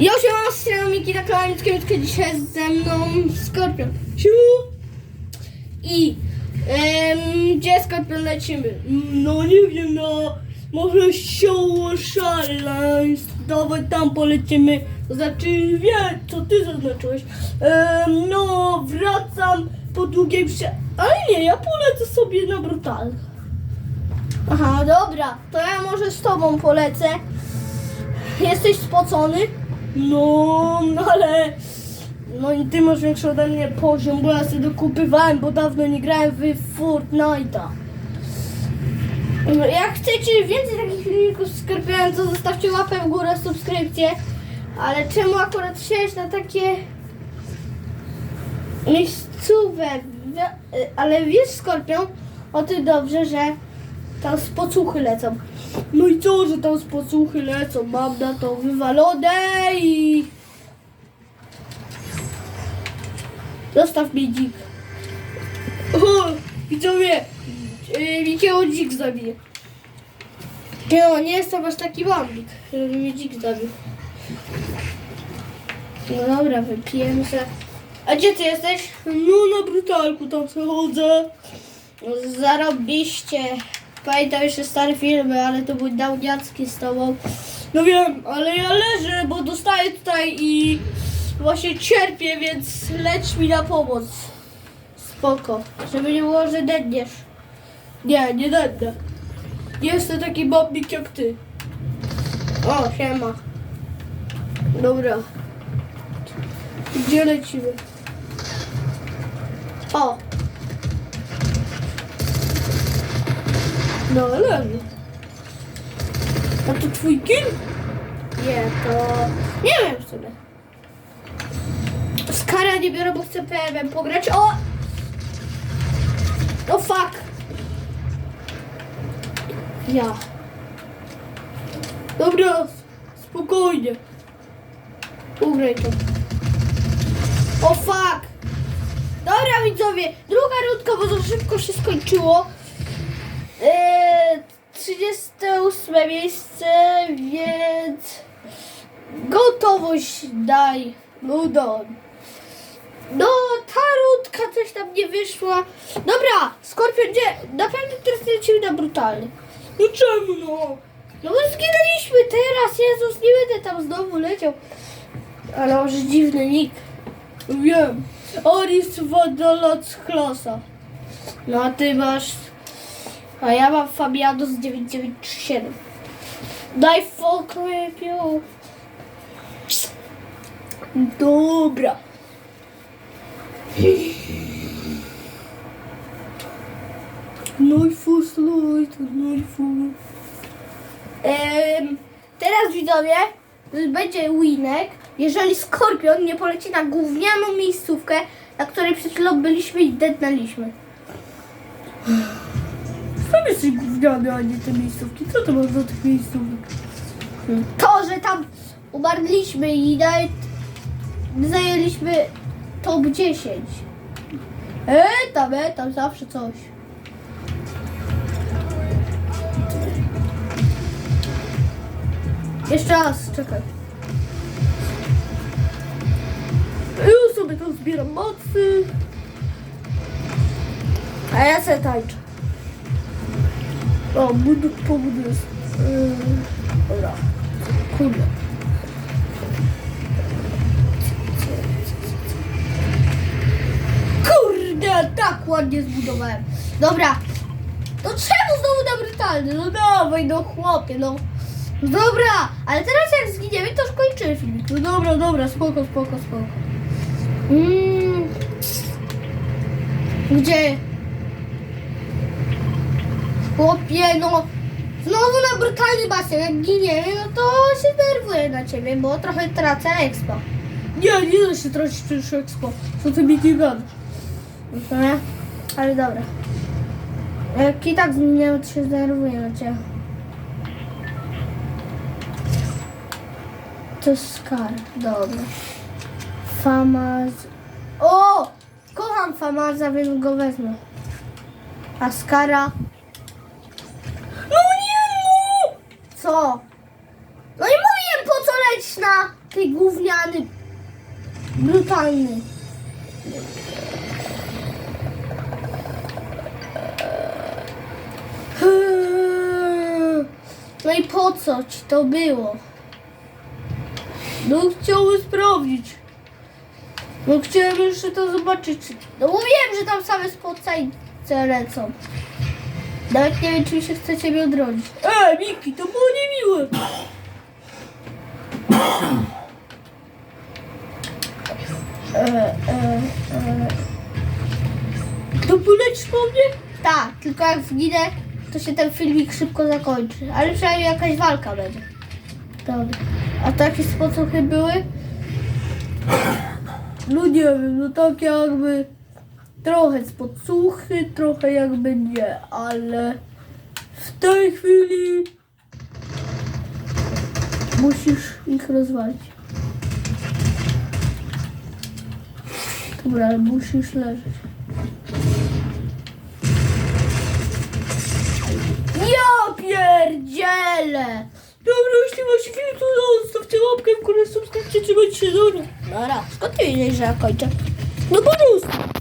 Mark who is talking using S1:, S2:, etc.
S1: Ja się mam z ceramiki na klanickie, dzisiaj ze mną Skorpion. Siu! I em, gdzie Skorpion lecimy? No nie wiem, no może sioło szaleństw. Dawaj tam polecimy. Znaczy, wie, co ty zaznaczyłeś. Em, no, wracam po długiej prze... Ale nie, ja polecę sobie na brutal. Aha, dobra, to ja może z tobą polecę. Jesteś spocony? No, no ale... No i ty masz większy ode mnie poziom, bo ja sobie dokupywałem, bo dawno nie grałem w Fortnite'a. No, Jak chcecie więcej takich filmików z Skorpionem, to zostawcie łapę w górę, subskrypcję. Ale czemu akurat siedzieć na takie miejscówek? Ale wiesz, Skorpion, o ty dobrze, że tam z pocuchy lecą. No i co, że tam z pocuchy lecą? Mam na to wywalone i... Zostaw mnie dzik. O, widzowie, yy, Mikiego dzik zabije. No, nie jestem aż taki bambik, żeby mnie dzik zabił. No dobra, wypijemy się. A gdzie ty jesteś? No na brutalku tam sobie chodzę. No, Zarobiście. Pamiętam jeszcze stare filmy, ale to były dałniackie z tobą. No wiem, ale ja leżę, bo dostaję tutaj i właśnie cierpię, więc leć mi na pomoc. Spoko. Żeby nie było, że dedniesz. Nie, nie dednę. Nie jestem taki bombik jak ty. O, siema. Dobra. Gdzie lecimy? O, No, leży. A to twój kill? Nie, to... Nie wiem w sumie. Skara nie biorę, bo chcę PMM pograć. O! O fuck! Ja. Dobra, spokojnie. Ugraj to. O fuck! Dobra widzowie, druga rundka, bo za szybko się skończyło. Eee, 38 miejsce, więc gotowość daj. Dam. No, ta rundka coś tam nie wyszła. Dobra, Skorpion, gdzie? Na pewno teraz lecimy na brutalny. No czemu no? No bo zginęliśmy teraz, Jezus, nie będę tam znowu leciał. Ale może dziwny nick. Wiem. Oris Wodolot klasa. No a ty masz a ja mam Fabiano z 9937. Daj foklepiu. Dobra. No i fust, Lloyd, no i fust. Em, Teraz widzowie, będzie winek, jeżeli Skorpion nie poleci na gównianą miejscówkę, na której przed chwilą byliśmy i dednęliśmy. Sam jesteś gówniany, a nie te miejscówki. Co to masz do tych miejscówek? To, że tam umarliśmy i nawet zajęliśmy top 10. E, tam, e, tam zawsze coś. Jeszcze raz, czekaj. Ja sobie tam zbieram mocy. A ja se tańczę. O, budu, pobuduję. Yy, dobra. Kurde. Kurde, tak ładnie zbudowałem. Dobra. No czemu znowu na brutalny? No dawaj, no chłopie, no. Dobra, ale teraz jak zginiemy, to już kończymy. No dobra, dobra, spoko, spoko, spoko. Mm. Gdzie? Chłopie, no znowu na brutalny basen, jak giniemy, no to się denerwuję na ciebie, bo trochę tracę expo. Nie, nie da się tracić przecież expo. Co ty mi nie gadasz? No to nie? Ale dobra. Jak i tak zmieniamy, to się zdenerwuję na ciebie. To jest skar, dobra. Famaz... O! Kocham Famaza, więc go wezmę. A skara... No nie no! No i mówiłem po co leć na Ty gówniany. Brutalny. No i po co ci to było? No chciałem sprawdzić. No chciałem jeszcze to zobaczyć. No mówiłem, że tam same spocajce lecą. Nawet nie wiem, czy mi się chce ciebie odrodzić. Ej, Miki, to było niemiłe. E, e, e. To polecisz po mnie? Tak, tylko jak zginę, to się ten filmik szybko zakończy. Ale przynajmniej jakaś walka będzie. Dobra. A takie spocuchy były? No nie wiem, no tak jakby trochę spocuchy, trochę jakby nie, ale w tej chwili musisz ich rozwalić. Dobra, musisz leżeć. Ja pierdzielę! Dobra, jeśli macie film, to zostawcie łapkę w górę, subskrypcję, trzymajcie się, dobra. Nara, skąd ty wiedziałeś, że ja kończę? No po prostu.